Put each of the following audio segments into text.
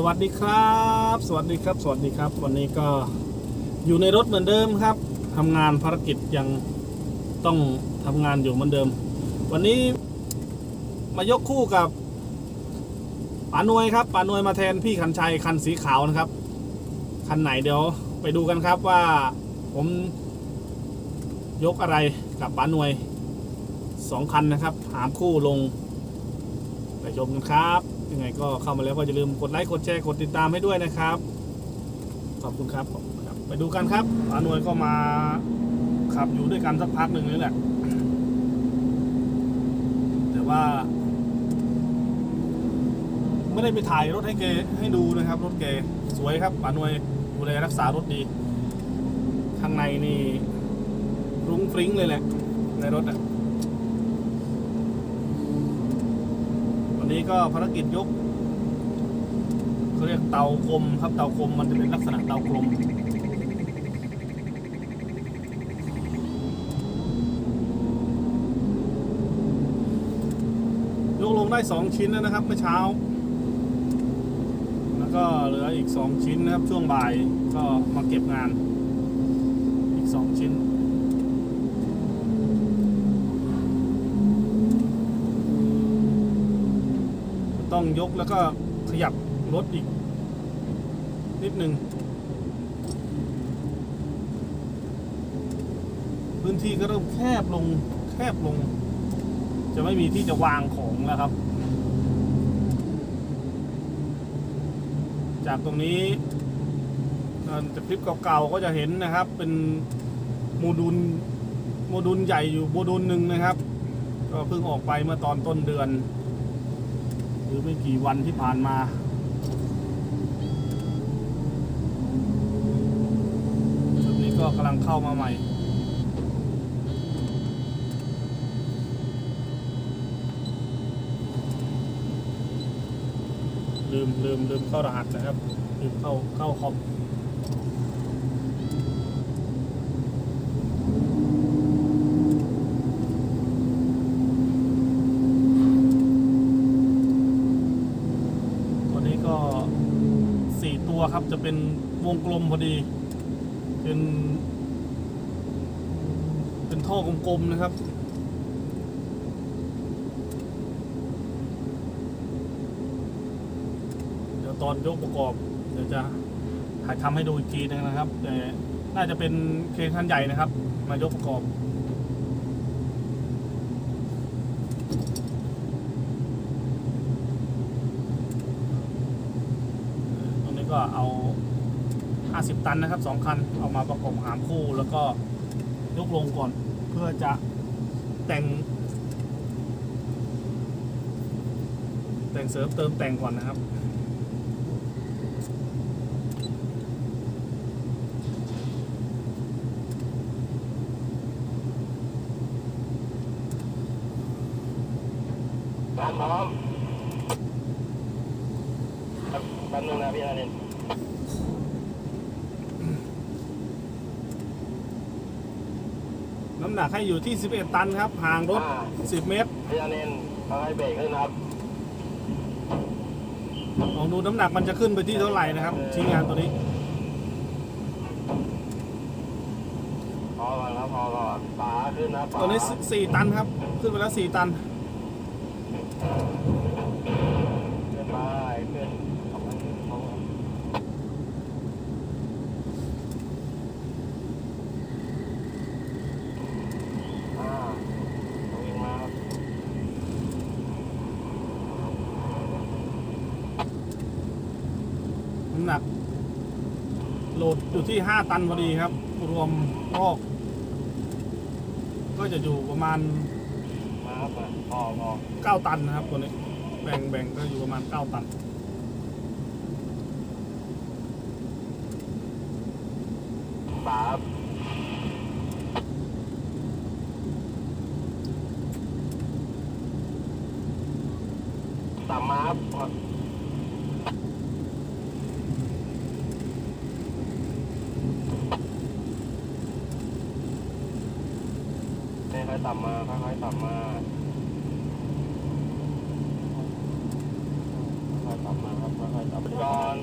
สวัสดีครับ สวัสดีครับ สวัสดีครับ วันนี้ก็อยู่ในรถเหมือนเดิมครับทำงานภารกิจยังต้องทำงานอยู่เหมือนเดิม วันนี้มายกคู่กับป๋านวยครับป๋านวยมาแทนพี่ขันชัยคันสีขาวนะครับ คันไหนเดี๋ยวไปดูกันครับว่าผมยกอะไรกับป๋านวยสองคันนะครับ หามคู่ลงไปชมกันครับ ยังไงก็เข้ามาแล้วก็อย่าลืมกดไลค์กดแชร์กดติดตามให้ด้วยนะครับ ขอบคุณครับขอบคุณครับ ไปดูกันครับอานวยก็มาขับอยู่ด้วยกันสักพักหนึ่งนี่แหละ แต่ว่า ไม่ได้ไปถ่ายรถให้แกให้ดูนะครับ รถแกสวยครับอานวยดูแลรักษารถดี ข้างในนี่รุ้งฟริ้งเลยแหละในรถอะ วันนี้ก็ภารกิจยกเขาเรียกเตากลมครับเตากลมมันจะเป็นลักษณะเตากลมยกลงได้สองชิ้นแล้วนะครับเมื่อเช้า แล้วก็เหลืออีกสองชิ้นนะครับช่วงบ่ายก็มาเก็บงาน อีกสองชิ้น ต้องยกแล้วก็ขยับรถอีก นิดหนึ่งพื้นที่ก็เริ่มแคบลงแคบลง จะไม่มีที่จะวางของแล้วครับ จากตรงนี้จากคลิปเก่าๆก็จะเห็นนะครับ เป็นโมดูลโมดูลใหญ่อยู่โมดูลหนึ่งนะครับ ก็เพิ่งออกไปเมื่อตอนต้นเดือน หรือไม่กี่วันที่ผ่านมา ชุดนี้ก็กำลังเข้ามาใหม่ลืมลืมลืมเข้ารหัสนะครับลืมเข้าเข้าคอม ตัวนี้ก็สี่ตัวครับ จะเป็นวงกลมพอดี เป็น เป็นท่อกลมๆนะครับเดี๋ยวตอนยกประกอบเดี๋ยวจะถ่ายทำให้ดูอีกทีนึงนะครับ แต่น่าจะเป็นเครนคันใหญ่นะครับ มายกประกอบตรงนี้ก็เอา 50 ตันนะครับ2คันเอามาประกอบหามคู่แล้วก็ยกลงก่อนเพื่อจะแต่ง แต่งเสริมเติมแต่งก่อนนะครับพร้อมพร้อมครับแป๊บนึงนะพี่อาเนน น้ำหนักให้อยู่ที่ 11 ตันครับ ห่างรถ 10 เมตรพี่อาเนนเอาให้เบรกขึ้นนะครับลองดูน้ำหนักมันจะขึ้นไปที่เท่าไหร่นะครับ ชิ้นงานตัวนี้พอก่อนครับพอก่อนฝาขึ้นนะฝาตัวนี้ 4 ตันครับ ขึ้นไปแล้ว 4 ตันขึ้นไปขึ้นขอบคุณขอบคุณอ่าวิ่งมาครับ น้ำหนัก โหลด อยู่ที่ 5 ตันพอดีครับ รวมลอกก็จะอยู่ประมาณมาครับมาพอพอ9ตันนะครับตัวนี้ แบ่งแบ่งก็อยู่ประมาณ 9 ตันฝาค ต่ำมาค่อยต่ำมาครับค่อยต่ำไปก่อน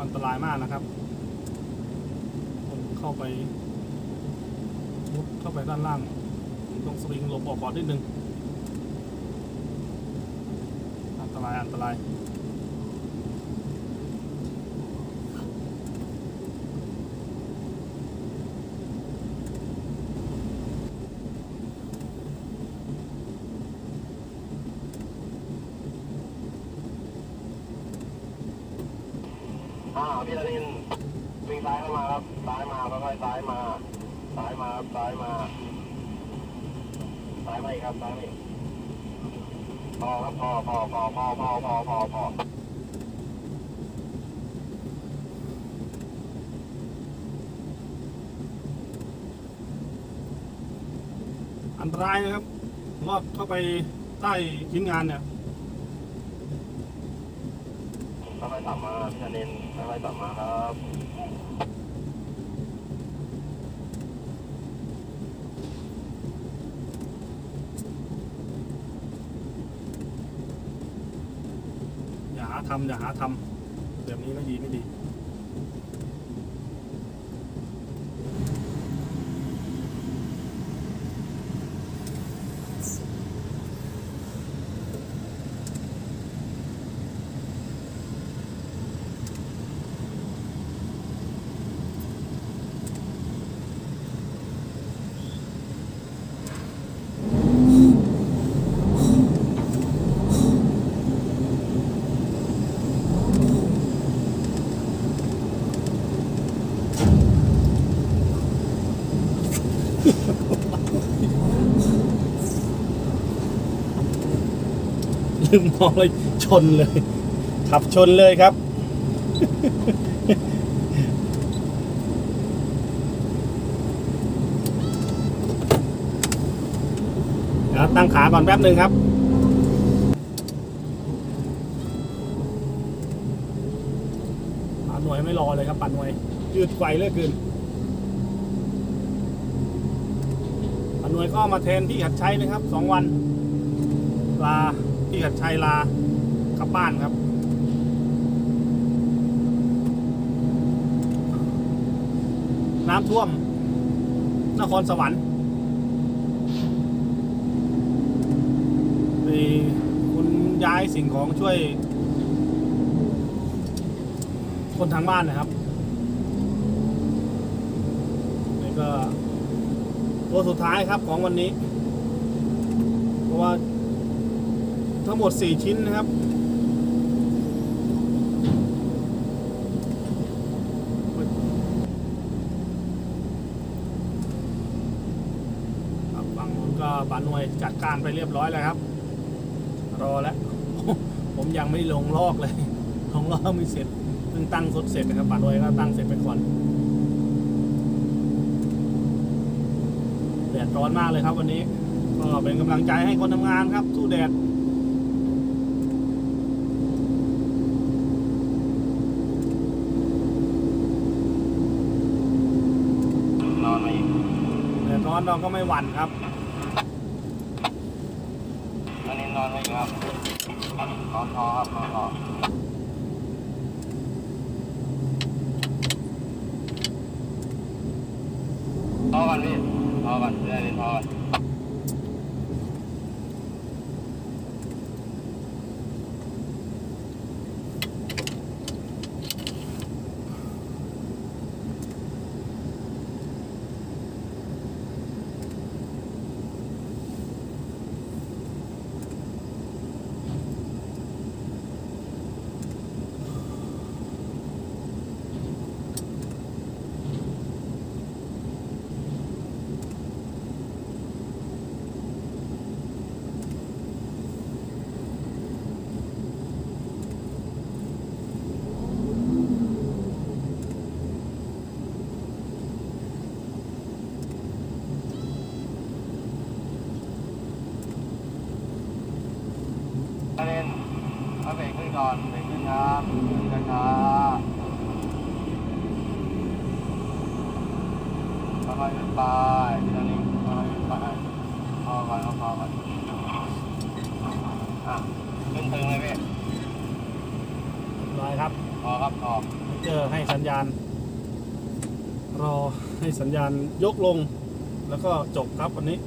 อันตรายมากนะครับ คนเข้าไป มุดเข้าไปด้านล่างต้องสวิงหลบออกก่อนนิดนึงอันตรายอันตรายอ่าพี่ธนินวิ่งซ้ายเข้ามาครับซ้ายมาค่อยๆซ้ายมา ซ้ายมาครับซ้ายมาซ้ายมาอีกครับซ้ายมาอีกพอครับพอพอพอพอพอพอพอพออันตรายนะครับลอดเข้าไปใต้ชิ้นงานเนี่ยค่อยๆตับมาพี่ธนินค่อยๆตับมาครับ อย่าหาทำอย่าหาทำแบบนี้ไม่ดีไม่ดี ลืมมองเลยชนเลย ขับชนเลยครับ เดี๋ยวตั้งขาก่อนแป๊บหนึ่งครับปาหน่วยไม่รอเลยครับปาหน่วย ยืดไฟเหลือเกิน ปาหน่วยก็มาแทนพี่หัดใช้นะครับสองวัน ลาพี่หัดชัยลากลับบ้านครับ น้ำท่วม นครสวรรค์มีคุณย้ายสิ่งของช่วย คนทางบ้านนะครับนี่ก็ ตัวสุดท้ายครับของวันนี้ เพราะว่า ทั้งหมด 4 ชิ้นนะครับบฝั่งนู้นก็บานหน่วยจัดการไปเรียบร้อยแล้วครับ รอแล้ว ผมยังไม่ลงลอกเลยลงลอกไม่เสร็จเพิ่งตั้งสดเสร็จนะครับบานหน่วยก็ตั้งเสร็จไปก่อน แดดร้อนมากเลยครับ วันนี้ ก็เป็นกำลังใจให้คนทำงานครับ สู้แดดนอนมาอีกแดดร้อนเราก็ไม่หวั่นครับธนินนอนมาอีกครับนอนพอครับนอนพอพอกันพี่ พอกันพี่ธนินพอกัน ประเด็นเอาเบรกขึ้นก่อนเบรกขึ้นครับขึ้นช้าๆค่อยๆขึ้นไปทีละนิดค่อยๆขึ้นไปพอก่อนเอาพอก่อนอะขึ้นตึงเลยพี่ ร้อย ครับพอครับพอมีเจอให้สัญญาณ รอให้สัญญาณยกลง แล้วก็จบครับวันนี้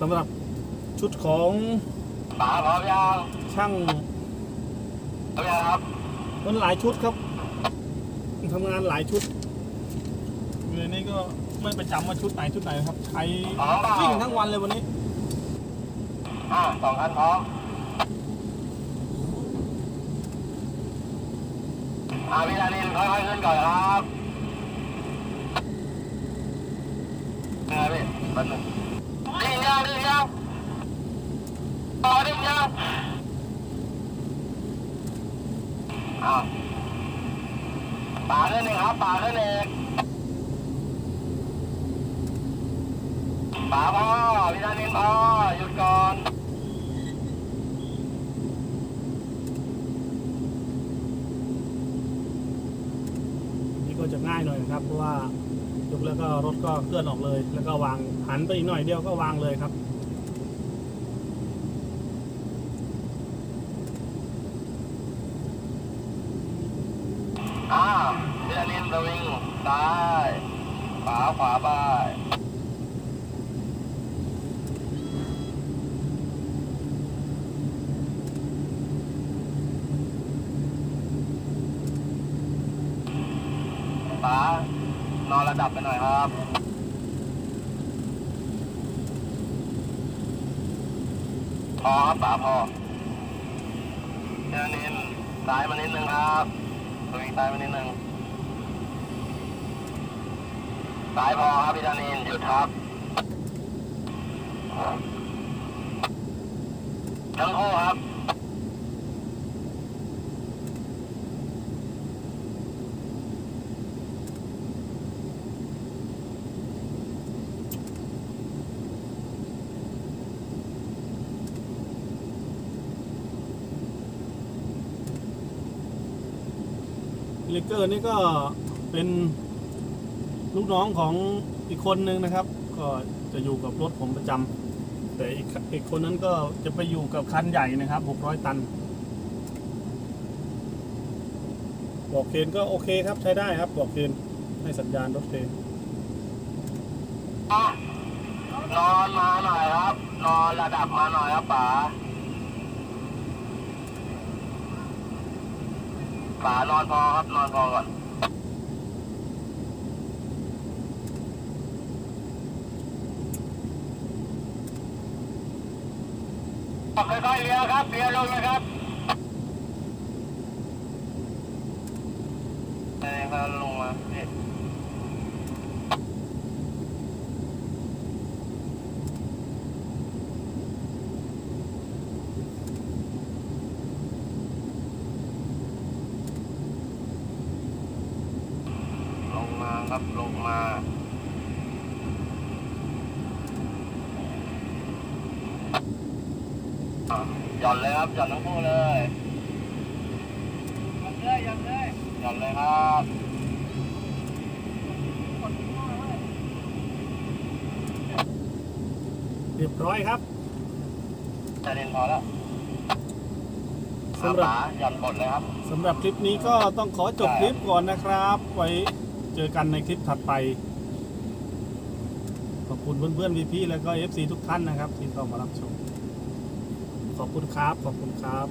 สำหรับชุดของป๋าพร้อมยังช่างพร้อมยังครับมันหลายชุดครับทำงานหลายชุดอยู่ในนี้ก็ไม่ประจำว่าชุดไหนชุดไหนครับใช้วิ่งทั้งวันเลยวันนี้อ่าสองคันพร้อม อ่าพี่ดานินค่อยๆขึ้นก่อนครับยังไงพี่แป๊บนึงดิ้งยังดิ้งยังต่อดิ้งยังอ่าป่าขึ้นหนึ่งครับป่าขึ้นหนึ่งป่าพ่อพี่ดานินพ่อหยุดก่อน นี่ ก็จะง่ายหน่อยนะครับ เพราะว่ายกแล้วก็รถก็เคลื่อนออกเลย แล้วก็วางหันไปอีกหน่อยเดียวก็วางเลยครับอ่าพิลานินสวิงซ้ายขวาขวาไปานอนระ ดับไปหน่อยครับพอครับป๋าพอพิลานินซ้ายมานิดนึงครับสวิงซ้ายมานิดนึงซ้ายพอครับพี่ธานินหยุดครับทั้งคู่ครับ เลกเกอร์นี่ก็เป็นลูกน้องของอีกคนนึงนะครับ ก็จะอยู่กับรถผมประจำแต่อีกอีกคนนั้นก็จะไปอยู่กับคันใหญ่นะครับ 600 ตันบอกเคนก็โอเคครับใช้ได้ครับบอกเคนให้สัญญาณรถเคนอะนอนมาหน่อยครับนอนระดับมาหน่อยครับป๋า ป๋านอนพอครับนอนพอก่อนค่อยๆเลี้ยวครับเลี้ยวลงนะครับเอ้ยเขาลงมาพี่ ล งมาครับลงมาอะหย่อนเลยครับหย่อนทั้งคู่เลยหย่อนเลยหย่อนเลยหย่อนเลยครับเรียบร้อยครับจะเรียนพอแล้วสำหรับป๋าหย่อนกดเลยครับสำหรับคลิปนี้ก็ต้องขอจบคลิปก่อนนะครับ ไว้ เจอกันในคลิปถัดไป ขอบคุณเพื่อนๆพี่ๆแล้วก็ FC ทุกท่านนะครับ ที่เข้ามารับชม ขอบคุณครับ ขอบคุณครับ